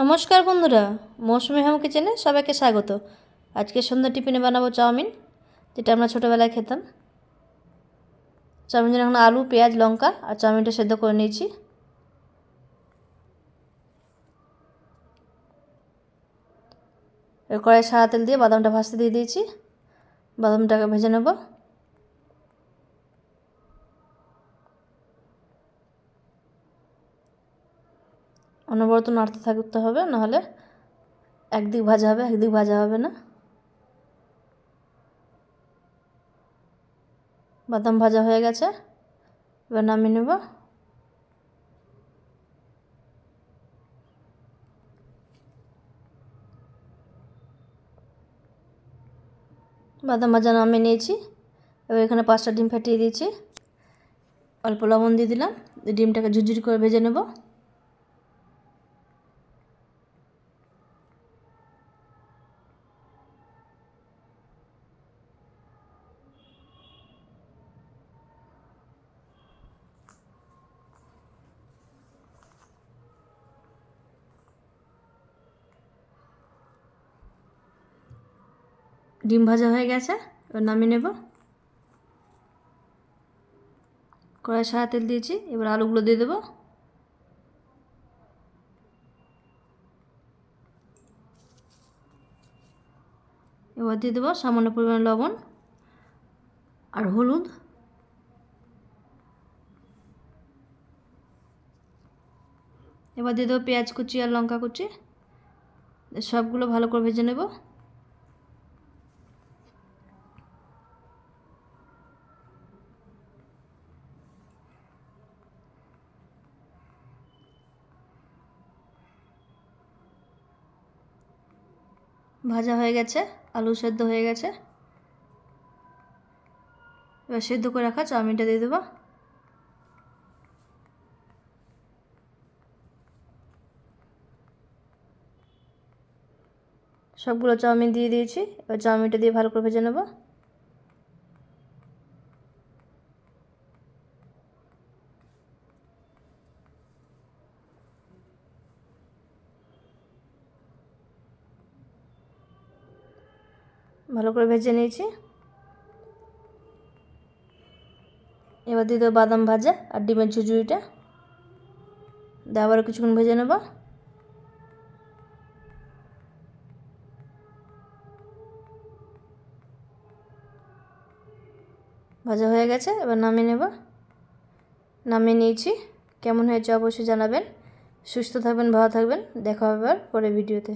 নমস্কার বন্ধুরা, মৌসুমি হোম কিচেনে সবাইকে স্বাগত। আজকে সন্ধ্যা টিফিনে বানাবো চাউমিন, যেটা আমরা ছোটোবেলায় খেতাম। চাউমিন এখন আলু, পেঁয়াজ, লঙ্কা আর চাউমিনটা সেদ্ধ করে নিয়েছি। এর কড়াই সাদা তেল দিয়ে বাদামটা ভাজতে দিয়ে দিয়েছি। বাদামটাকে ভেজে নেব। অনবরত নাড়তে থাকতে হবে, নাহলে একদিক ভাজা হবে, একদিক ভাজা হবে না। বাদাম ভাজা হয়ে গেছে, এবার নামিয়ে নেব। বাদাম ভাজা নামিয়ে নিয়েছি, এবার এখানে পাঁচটা ডিম ফাটিয়ে দিয়েছি। অল্প লবণ দিয়ে দিলাম ডিমটাকে ঝুরঝুরি করে ভেজে নেব। ডিম ভাজা হয়ে গেছে, এবার নামিয়ে নেব। কড়াই সাদা তেল দিয়েছি, এবার আলুগুলো দিয়ে দেবো। এবার দিয়ে দেবো সামান্য পরিমাণ লবণ আর হলুদ। এবার দিয়ে দেবো পেঁয়াজ কুচি আর লঙ্কা কুচি। সবগুলো ভালো করে ভেজে নেব। ভাজা হয়ে গেছে, আলু সেদ্ধ হয়ে গেছে। এবার সেদ্ধ করে রাখা চাউমিনটা দিয়ে দেবো। সবগুলো চাউমিন দিয়ে দিয়েছি, এবার চাউমিনটা দিয়ে ভালো করে ভেজে নেব। ভালো করে ভেজে নিয়েছি। এবার দিয়ে দেবো বাদাম ভাজা আর ডিমের ঝুঝুরিটা দিয়ে আবারও কিছুক্ষণ ভেজে নেব। ভাজা হয়ে গেছে, এবার নামিয়ে নেব। নামিয়ে নিয়েছি। কেমন হয়েছে অবশ্যই জানাবেন। সুস্থ থাকবেন, ভালো থাকবেন। দেখা হবে পরে ভিডিওতে।